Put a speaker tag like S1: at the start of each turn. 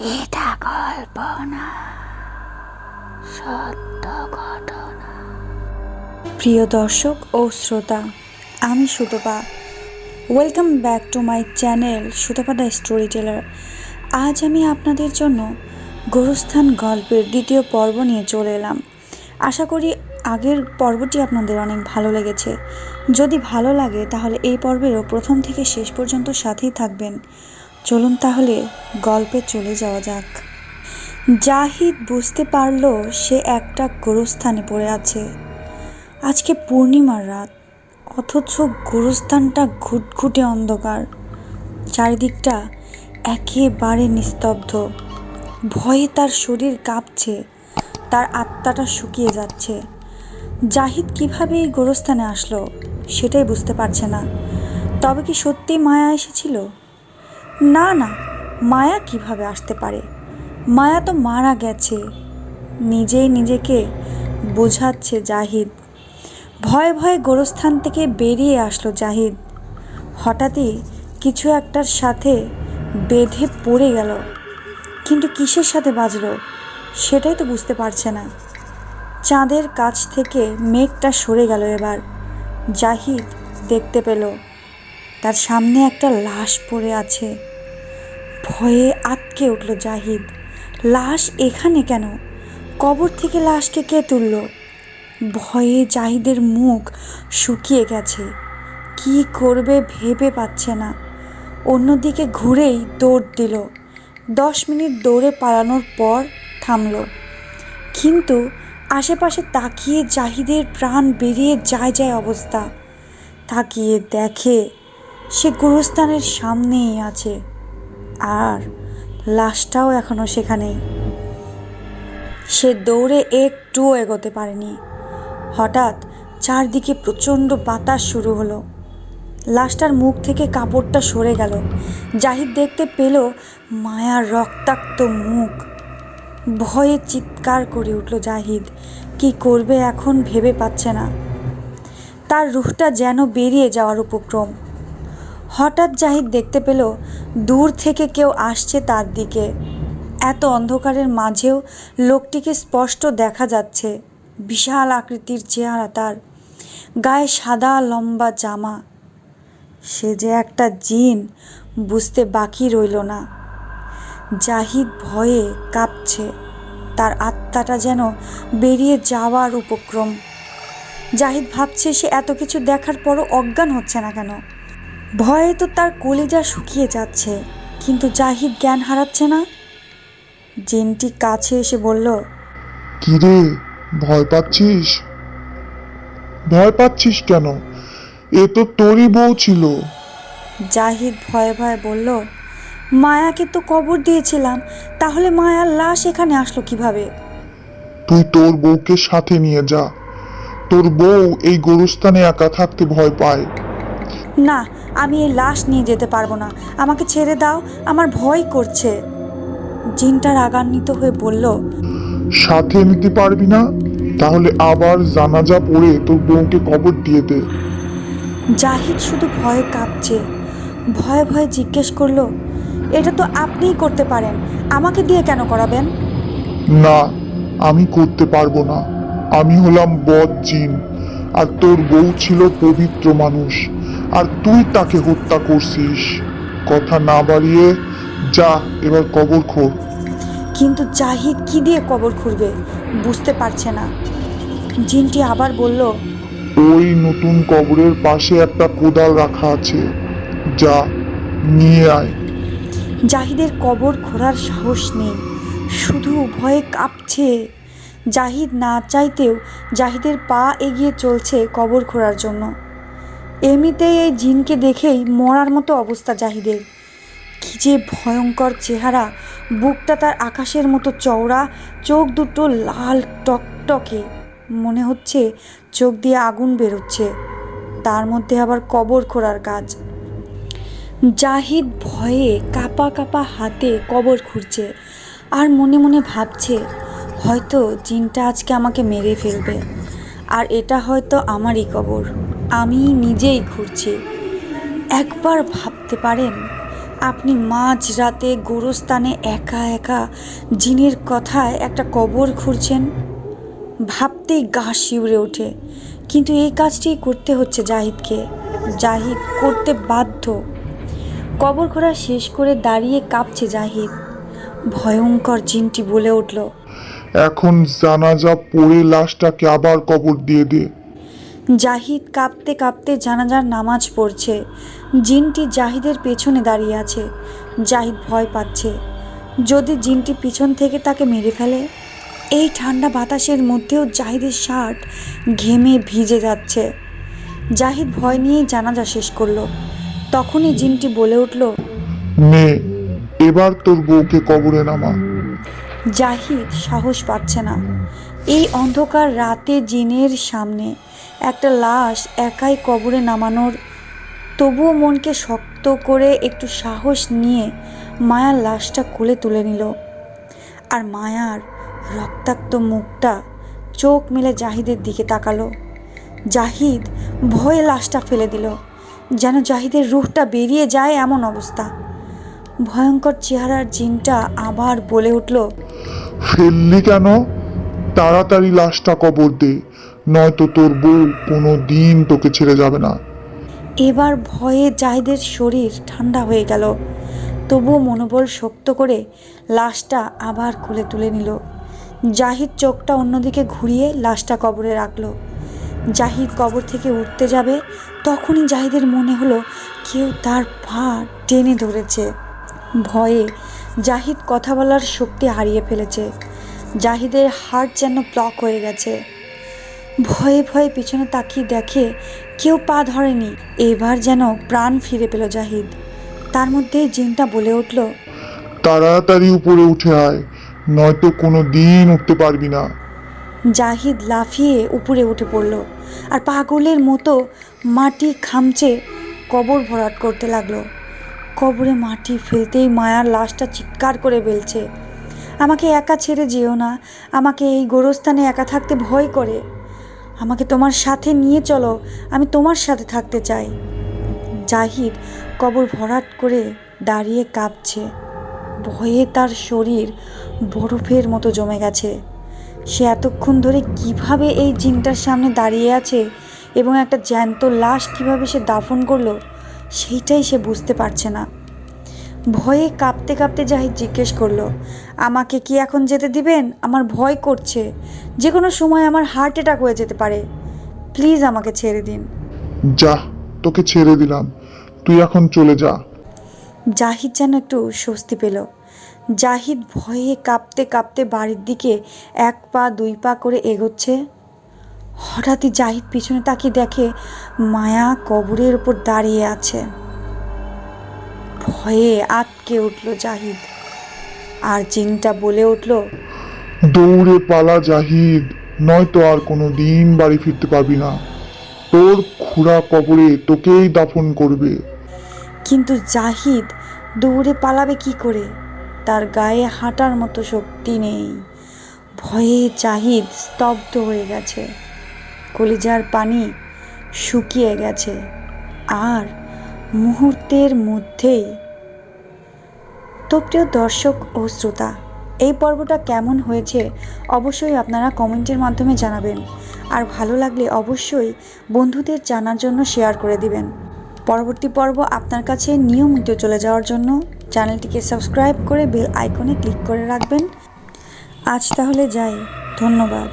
S1: এটা কল্পনা, সত্য ঘটনা।
S2: প্রিয় দর্শক ও শ্রোতা, আমি Sutapa. Welcome back to my channel Sutapa the storyteller আজ আমি আপনাদের জন্য গোরস্থান গল্পের দ্বিতীয় পর্ব নিয়ে চলে এলাম। আশা করি আগের পর্বটি আপনাদের অনেক ভালো লেগেছে। যদি ভালো লাগে, তাহলে এই পর্বেরও প্রথম থেকে শেষ পর্যন্ত সাথেই থাকবেন। চলুন তাহলে গল্পে চলে যাওয়া যাক। জাহিদ বুঝতে পারল সে একটা গোরস্থানে পড়ে আছে। আজকে পূর্ণিমার রাত, অথচ গোরস্থানটা ঘুটঘুটে অন্ধকার। চারিদিকটা একেবারে নিস্তব্ধ। ভয়ে তার শরীর কাঁপছে, তার আত্মাটা শুকিয়ে যাচ্ছে। জাহিদ কীভাবে এই গোরস্থানে আসলো, সেটাই বুঝতে পারছে না। তবে কি সত্যি মায়া এসেছিল? না না, মায়া কীভাবে আসতে পারে? মায়া তো মারা গেছে। নিজেই নিজেকে বোঝাচ্ছে জাহিদ। ভয়ে ভয়ে গোরস্থান থেকে বেরিয়ে আসলো জাহিদ। হঠাৎই কিছু একটার সাথে বেঁধে পড়ে গেল। কিন্তু কিসের সাথে বাজলো, সেটাই তো বুঝতে পারছে না। চাঁদের কাছ থেকে মেঘটা সরে গেল এবার। জাহিদ দেখতে পেল। তার সামনে একটা লাশ পড়ে আছে। ভয়ে আটকে উঠল জাহিদ। লাশ এখানে কেন? কবর থেকে লাশকে কে তুলল? ভয়ে জাহিদের মুখ শুকিয়ে গেছে। কি করবে ভেবে পাচ্ছে না। অন্যদিকে ঘুরেই দৌড় দিল। দশ মিনিট দৌড়ে পালানোর পর থামলো। কিন্তু আশেপাশে তাকিয়ে জাহিদের প্রাণ বেরিয়ে যায় যায় অবস্থা। তাকিয়ে দেখে সে গুরুস্থানের সামনেই আছে, আর লাশটাও এখনও সেখানেই। সে দৌড়ে একটুও এগোতে পারেনি। হঠাৎ চারদিকে প্রচণ্ড বাতাস শুরু হলো। লাশটার মুখ থেকে কাপড়টা সরে গেল। জাহিদ দেখতে পেল মায়ার রক্তাক্ত মুখ। ভয়ে চিৎকার করে উঠল জাহিদ, কি করবে এখন ভেবে পাচ্ছে না। তার রুহটা যেন বেরিয়ে যাওয়ার উপক্রম। হঠাৎ জাহিদ দেখতে পেল দূর থেকে কেউ আসছে তার দিকে। এত অন্ধকারের মাঝেও লোকটিকে স্পষ্ট দেখা যাচ্ছে। বিশাল আকৃতির চেহারা তার। গায়ে সাদা, লম্বা জামা। সে যে একটা জিন, বুঝতে বাকি রইল না। জাহিদ ভয়ে কাঁপছে। তার আত্মাটা যেন বেরিয়ে যাওয়ার উপক্রম। জাহিদ ভাবছে সে এত কিছু দেখার পরও অজ্ঞান হচ্ছে না কেন? ভয়ে তো তার কলিজা শুকিয়ে যাচ্ছে কিন্তু জাহিদ জ্ঞান হারাচ্ছে না। জিনটি কাছে এসে বলল
S3: কিরে ভয় পাচ্ছিস? ভয় পাচ্ছিস কেন? এ তো তোরই বউ ছিল।
S2: জাহিদ ভয়ে ভয়ে বলল মায়াকে তো কবর দিয়েছিলাম তাহলে মায়ার লাশ এখানে আসলো কীভাবে?
S3: তুই তোর বউকে সাথে নিয়ে যা। তোর বউ এই গরুস্থানে একা থাকতে ভয় পায়।
S2: না আমি এই লাশ নিয়ে যেতে পারব না। আমাকে ছেড়ে দাও আমার ভয় করছে। জিনটা রাগান্বিত হয়ে বলল
S3: সাথে নিতে পারবি না? তাহলে আবার জানাজা পড়ে তোর বউকে কবর দিয়ে দে।
S2: জাহিদ শুধু ভয়ে কাঁপছে ভয়ে ভয়ে জিজ্ঞেস করল এটা তো আপনিই করতে পারেন। আমাকে দিয়ে কেন করাবেন?
S3: না আমি করতে পারব না। আমি হলাম বদ জিন আর তোর বউ ছিল পবিত্র মানুষ। আর তুই তাকে হত্যা করছিস। কথা না বাড়িয়ে যা এবার কবর খোর।
S2: কিন্তু জাহিদ কি দিয়ে কবর খুঁড়বে বুঝতে পারছে না। জিনটি আবার বলল
S3: ওই নতুন কবরের পাশে একটা কোদাল রাখা আছে। যা নিয়ে আয়।
S2: জাহিদের কবর খোঁড়ার সাহস নেই। শুধু ভয়ে কাঁপছে। জাহিদ না চাইতেও জাহিদের পা এগিয়ে চলছে কবর খোঁড়ার জন্য। এমনিতেই এই জিনকে দেখেই মরার মতো অবস্থা জাহিদের। কি যে ভয়ঙ্কর চেহারা, বুকটা তার আকাশের মতো চওড়া, চোখ দুটো লাল টকটকে। মনে হচ্ছে চোখ দিয়ে আগুন বেরোচ্ছে, তার মধ্যে আবার কবর খোঁড়ার কাজ। জাহিদ ভয়ে কাপা কাপা হাতে কবর খুঁড়ছে আর মনে মনে ভাবছে, হয়তো জিনটা আজকে আমাকে মেরে ফেলবে, আর এটা হয়তো আমারই কবর। আমি নিজেই ঘুরছি। একবার ভাবতে পারেন, আপনি মাঝ রাতে গোরস্থানে একা একা জিনের কথায় একটা কবর খুঁড়ছেন? ভাবতেই গা শিউরে ওঠে, কিন্তু এই কাজটি করতে হচ্ছে জাহিদকে। জাহিদ করতে বাধ্য। কবর খোঁড়া শেষ করে দাঁড়িয়ে কাঁপছে জাহিদ। ভয়ঙ্কর জিনটি বলে উঠল,
S3: এখন জানাজা পড়ে লাশটাকে আবার কবর দিয়ে দে।
S2: জাহিদ কাঁপতে কাঁপতে জানাজার নামাজ পড়ছে। জিনটি জাহিদের পেছনে দাঁড়িয়ে আছে। জাহিদ ভয় পাচ্ছে। যদি জিনটি পিছন থেকে তাকে মেরে ফেলে এই ঠান্ডা বাতাসের মধ্যেও জাহিদের শার্ট ঘেমে ভিজে যাচ্ছে। জাহিদ ভয় নিয়েই জানাজা শেষ করল। তখনই জিনটি বলে উঠল
S3: নে এবার তোর বউকে কবরে নামা।
S2: জাহিদ সাহস পাচ্ছে না। এই অন্ধকার রাতে জিনের সামনে একটা লাশ একাই কবরে নামানোর। তবুও মনকে শক্ত করে একটু সাহস নিয়ে মায়ার লাশটা কোলে তুলে নিল। আর মায়ার রক্তাক্ত মুখটা চোখ মেলে জাহিদের দিকে তাকালো। জাহিদ ভয়ে লাশটা ফেলে দিল, যেন জাহিদের রুহটা বেরিয়ে যায় এমন অবস্থা। ভয়ঙ্কর চেহারার জিনটা আবার বলে উঠল,
S3: ফেললি কেন? তাড়াতাড়ি লাশটা কবর দে নয়তো তোর বউ কোনো দিন তোকে ছেড়ে যাবে না।
S2: এবার ভয়ে জাহিদের শরীর ঠান্ডা হয়ে গেল। তবুও মনোবল শক্ত করে লাশটা আবার খুলে তুলে নিল। জাহিদ চোখটা অন্যদিকে ঘুরিয়ে লাশটা কবরে রাখল। জাহিদ কবর থেকে উঠতে যাবে, তখনই জাহিদের মনে হলো কেউ তার পা টেনে ধরেছে। ভয়ে জাহিদ কথা বলার শক্তি হারিয়ে ফেলেছে। জাহিদের হার্ট যেন ব্লক হয়ে গেছে। ভয়ে ভয়ে পিছনে তাকিয়ে দেখে কেউ পা ধরেনি। এবার যেন প্রাণ ফিরে পেল জাহিদ। তার মধ্যে জিনটা বলে উঠল
S3: তাড়াতাড়ি উপরে উঠে আয় নয়তো কোনো দিন উঠতে পারবি না।
S2: জাহিদ লাফিয়ে উপরে উঠে পড়ল আর পাগলের মতো মাটি খামচে কবর ভরাট করতে লাগল। কবরে মাটি ফেলতেই মায়ার লাশটা চিৎকার করে বেলছে। আমাকে একা ছেড়ে যেও না আমাকে এই গোরস্থানে একা থাকতে ভয় করে। আমাকে তোমার সাথে নিয়ে চলো। আমি তোমার সাথে থাকতে চাই। জাহিদ কবর ভরাট করে দাঁড়িয়ে কাঁপছে। ভয়ে তার শরীর বরফের মতো জমে গেছে। সে এতক্ষণ ধরে কীভাবে এই জিনটার সামনে দাঁড়িয়ে আছে এবং একটা জ্যান্ত লাশ কীভাবে সে দাফন করল, সেইটাই সে বুঝতে পারছে না। ভয়ে কাঁপতে কাঁপতে জাহিদ জিজ্ঞেস করল আমাকে কি এখন যেতে দিবেন? আমার ভয় করছে। যে কোনো সময় আমার হার্ট অ্যাটাক হয়ে যেতে পারে। প্লিজ আমাকে ছেড়ে দিন।
S3: যা তোকে ছেড়ে দিলাম। তুই এখন চলে যা।
S2: জাহিদ যেন একটু স্বস্তি পেল। জাহিদ ভয়ে কাঁপতে কাঁপতে বাড়ির দিকে এক পা দুই পা করে এগোচ্ছে। হঠাৎই জাহিদ পিছনে তাকিয়ে দেখে মায়া কবরের ওপর দাঁড়িয়ে আছে। ভয়ে আটকে উঠল জাহিদ। আর জিনটা বলে উঠল
S3: দৌড়ে পালা জাহিদ নয়তো আর কোনো দিন বাড়ি ফিরতে পারবি না। তোর খুড়া কবরে তোকেই দাফন করবে।
S2: কিন্তু জাহিদ দৌড়ে পালাবে কি করে? তার গায়ে হাঁটার মতো শক্তি নেই। ভয়ে জাহিদ স্তব্ধ হয়ে গেছে। কলিজার পানি শুকিয়ে গেছে। আর মুহূর্তের মধ্যেই তো প্রিয় দর্শক ও শ্রোতা, এই পর্বটা কেমন হয়েছে অবশ্যই আপনারা কমেন্টের মাধ্যমে জানাবেন। আর ভালো লাগলে অবশ্যই বন্ধুদের জানার জন্য শেয়ার করে দিবেন। পরবর্তী পর্ব আপনার কাছে নিয়মিত চলে যাওয়ার জন্য চ্যানেলটিকে সাবস্ক্রাইব করে বেল আইকনে ক্লিক করে রাখবেন। আজ তাহলে যাই, ধন্যবাদ।